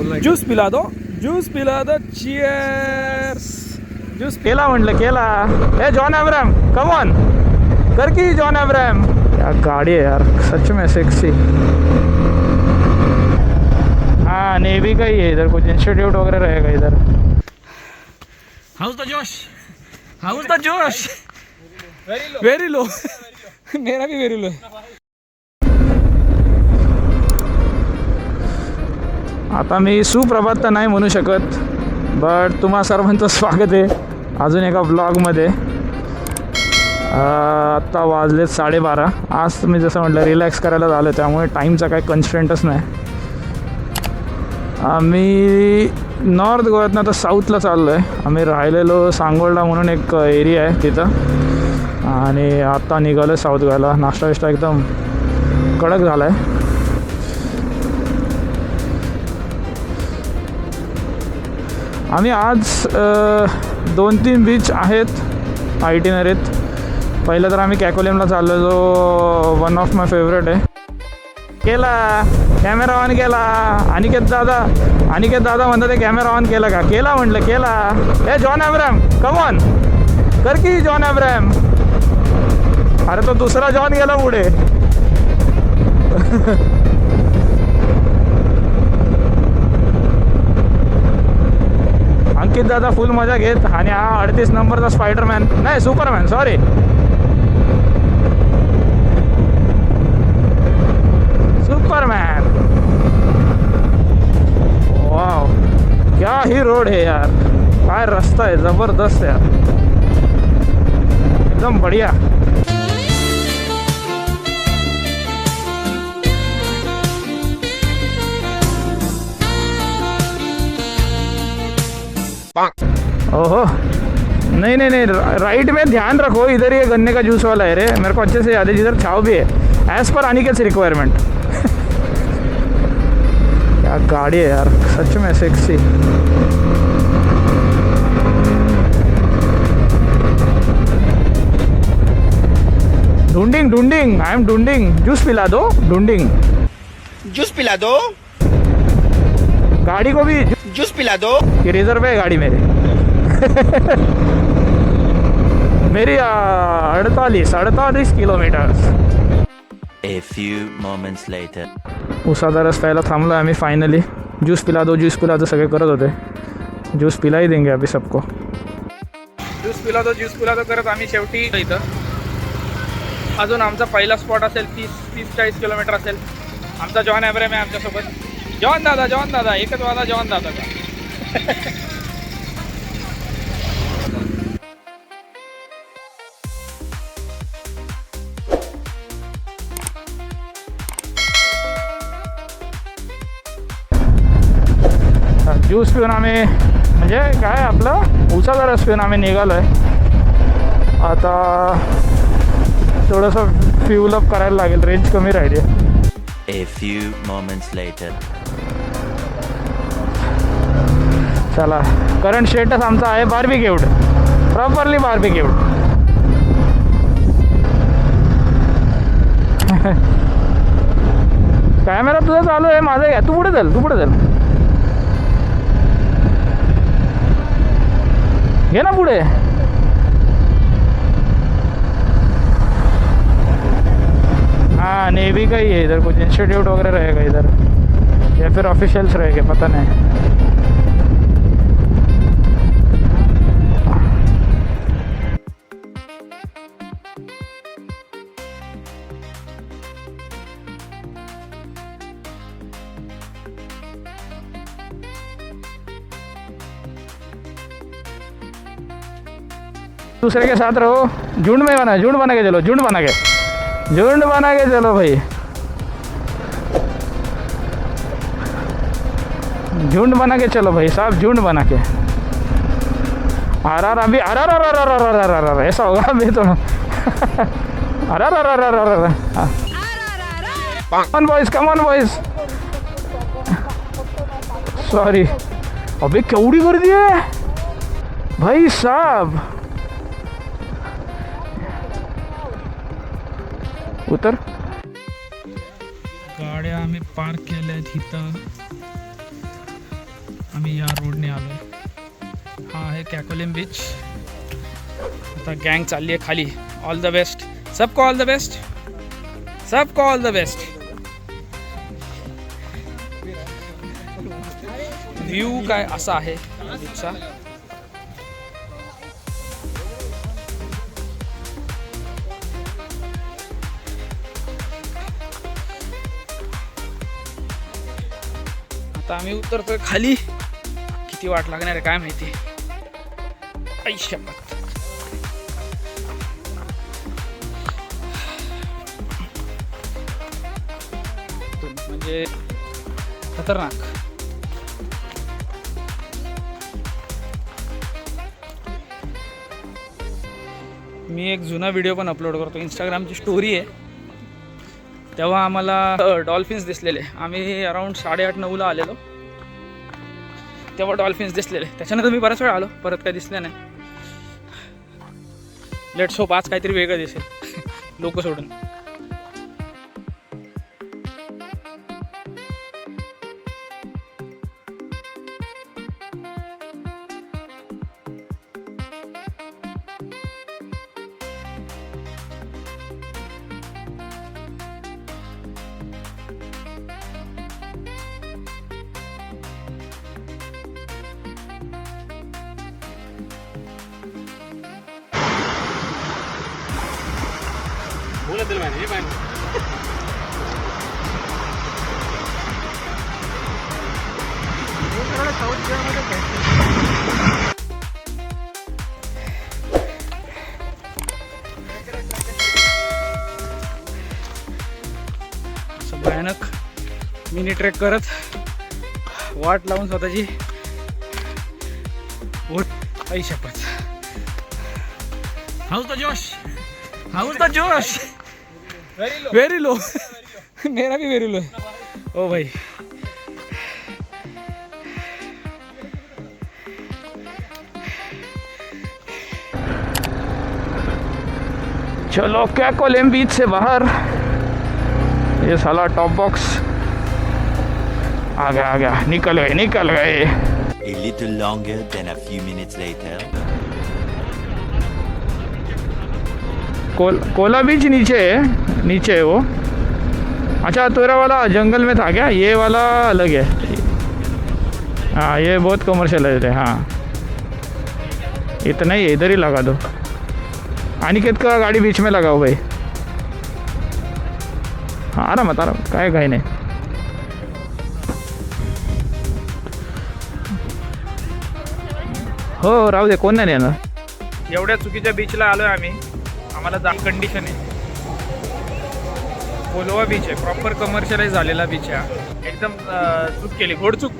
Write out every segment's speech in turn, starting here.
Juice पिला दो juice पिला दो cheers juice केला म्हटलं केला। ए जॉन अब्राम कम ऑन कर की जॉन अब्राम क्या गाड़ी है यार सच में सेक्सी हाँ नेवी का ही है इधर कुछ इंस्टीट्यूट वगैरह रहेगा इधर। How's the josh how's the josh very low मेरा भी वेरी लो है। आता मी सुप्रभात तर नाही म्हणू शकत बट तुम्हा सर्वांचं स्वागत आहे अजून एका ब्लॉगमध्ये आत्ता वाजलेत साडेबारा. आज मी जसं म्हटलं रिलॅक्स करायला झालं त्यामुळे टाईमचा काही कन्स्टंटच नाही. आम्ही नॉर्थ गोव्यातनं आता साऊथला चाललो आहे आम्ही राहिलेलो सांगोळला म्हणून एक एरिया आहे तिथं. आणि आत्ता निघालो आहे साऊथ गोव्याला. नाश्ता विष्टा एकदम कडक झाला आहे आम्ही आज दोन तीन बीच आहेत आय आयटिनरीत पहिलं तर आम्ही कॅकोलियमला चाललो जो वन ऑफ माय फेवरेट आहे. केला कॅमेरा ऑन केला. अनिकेत दादा अनिकेत दादा म्हणतात ते कॅमेरा ऑन केला का? केला म्हटलं केला. ए जॉन अब्राम कम ऑन कर की जॉन अब्राम अरे तो दुसरा जॉन गेला पुढे. अंकित दादा फुल मजा घेत आणि हा अडतीस नंबरचा स्पायडरमॅन नाही सुपरमॅन सॉरी सुपरमॅन वाव क्या ही रोड है यार. काय रस्ता आहे जबरदस्त यार. एकदम बढिया. ओहो। नहीं नहीं नहीं राइट में ध्यान रखो इधर ये गन्ने का जूस वाला है रे। मेरे को अच्छे से याद है जिधर छाव भी है। एज पर आनी के रिक्वायरमेंट क्या गाड़ी है यार सच में सेक्सी ढूंढिंग ढूंढिंग आई एम ढूंढिंग। जूस पिला दो ढूंढिंग। जूस पिला दो। गाड़ी को भी जूस पिला दो। ये रिज़र्व है गाड़ी मेरी। मेरी अड़तालीस अड़तालीस kilometre A few moments later. उसाचा रस प्यायला थांबलो आम्ही फायनली ज्यूस पिला दो ज्यूस पिला दो सगळे करत होते. ज्यूस पिला ही देंगे अभी सबको. ज्यूस पिला दो ज्यूस पिला दो करत आम्ही शेवटी इथं. अजून आमचा पहिला स्पॉट असेल तीस तीस चाळीस किलोमीटर असेल. आमचा जॉन ॲब्रॅम आहे आमच्यासोबत. जॉन दादा जॉन दादा एकच वादा जॉन दादा. ज्यूस पिऊन आम्ही म्हणजे काय आपलं उसाचा रस पिऊन आम्ही निघालो आहे आता थोडंसं फ्यूल अप करायला लागेल रेंज कमी राहिली. चला करंट स्टेटस आमचा आहे बार्बी केवड प्रॉपरली बार्बी केवड कॅमेरा तुझा चालू आहे माझा घ्या. तू पुढे चल तू पुढे चल? घे ना पुढे. हाँ नेवी का ही है इधर कुछ इंस्टीट्यूट वगैरह रहेगा इधर? या फिर ऑफिशियल्स रहेगा पता नहीं. दूसरे के साथ रहो। झुंड में बना, झुंड बना के चलो, झुंड बना के। झुंड बना के चलो भाई। झुंड बना के चलो भाई, साहब झुंड बना के। अरे अभी अरे अरे अरे अरे अरे अरे ऐसा होगा अभी तो अरे अरे अरे अरे अरे अरे come on boys come on boys sorry अबे केवढी गर्दी दिए भाई साहब उतर गाड्या आम्ही पार्क केल्या आहेत इथं. आम्ही या रोडने आलो हा आहे कॅकोलिम बीच आता गँग चालली आहे खाली. ऑल द बेस्ट सबको ऑल द बेस्ट सबको ऑल द बेस्ट व्ह्यू काय असा आहे? बीचचा आता आम्ही उतरतोय खाली. किती वाट लागणार आहे काय माहिती? ऐशपत म्हणजे खतरनाक. मी एक जुना व्हिडिओ पण अपलोड करतो. इंस्टाग्रामची स्टोरी आहे. तेव्हा आम्हाला डॉल्फिन्स दिसलेले. आम्ही अराऊंड साडेआठ नऊला आलेलो. तेव्हा डॉल्फिन्स दिसलेले. त्याच्यानंतर मी बराच वेळ आलो. परत काय दिसले नाही. लेट्स होप आज काहीतरी वेगळं दिसेल. लोक सोडून. असं भयानक मिनी ट्रेक करत वाट लावून स्वतःची ओट आई शपथ. How's the josh. How's the josh. Very low मेरा भी वेरी लो है। ओ भाई। चलो क्या कोलेम बीच से बाहर? ये साला टॉप बॉक्स आ गया आ गया। निकल गए निकल गए। A little longer than a few minutes later. कोल कोला बीच नीचे है नीचे है वो। अच्छा तोरा वाला जंगल में था क्या? ये वाला अलग है। हाँ ये बहुत कमर्शियल है हाँ। इतना ही इधर ही लगा दो। अनिकेत का गाड़ी बीच में लगाओ भाई। हाँ आरामात आराम काय काही नाही। हो राहू दे कोण नाही येणार एवढ्या चुकीच्या बीचला आलोय आम्ही. आम्हाला जा कंडिशन आहे. कोलवा बीच आहे. प्रॉपर कमर्शियलाइज झालेला बीच आहे एकदम चूक केली. घोडचूक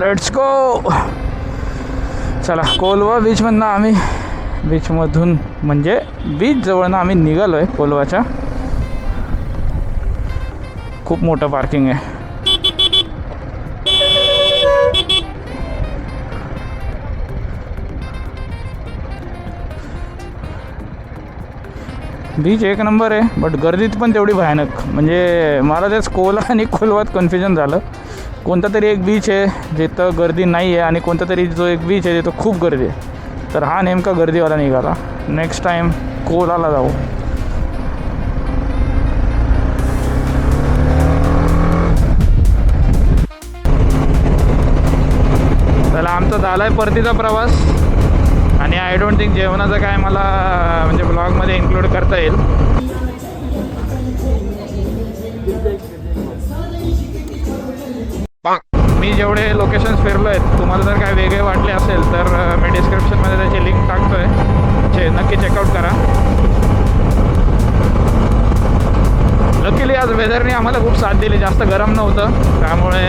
लेट्स गो चला कोलवा बीचमधनं आम्ही बीचमधून म्हणजे बीच जवळनं आम्ही निघालो आहे कोलवाच्या. खूप मोठं पार्किंग आहे. बीच एक नंबर आहे बट गर्दीत पण तेवढी भयानक. म्हणजे मला तेच कोला आणि कोलवात कन्फ्युजन झालं. कोणता तरी एक बीच आहे जिथं गर्दी नाही आहे आणि कोणता तरी जो एक बीच आहे तिथं खूप गर्दी आहे. तर हा नेमका गर्दीवाला निघाला. नेक्स्ट टाईम कोलाला जाऊ. चला आमचा झाला आहे परतीचा प्रवास. आणि आय डोंट थिंक जेवणाचं काय मला करता येईल. मी जेवढे लोकेशन्स फिरलो आहेत तुम्हाला जर काय वेगळे वाटले असेल तर मी डिस्क्रिप्शनमध्ये त्याची लिंक टाकतोय. चे नक्की चेकआउट करा. लकीली आज वेदरने आम्हाला खूप साथ दिली. जास्त गरम नव्हतं. त्यामुळे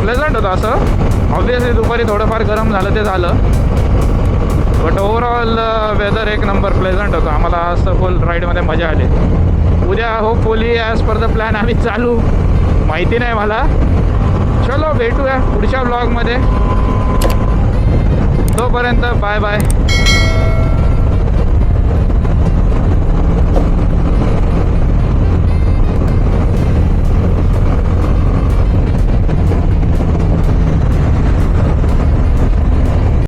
प्लेझंट होतं असं. ऑब्विसली दुपारी थोडंफार गरम झालं ते झालं. बट ओवरऑल वेदर एक नंबर प्लेझंट होतं. आम्हाला असं फुल राईडमध्ये मजा आली. उद्या hopefully as per the plan आम्ही चालू. माहिती नाही मला. चलो भेटूया पुढच्या ब्लॉगमध्ये तोपर्यंत बाय बाय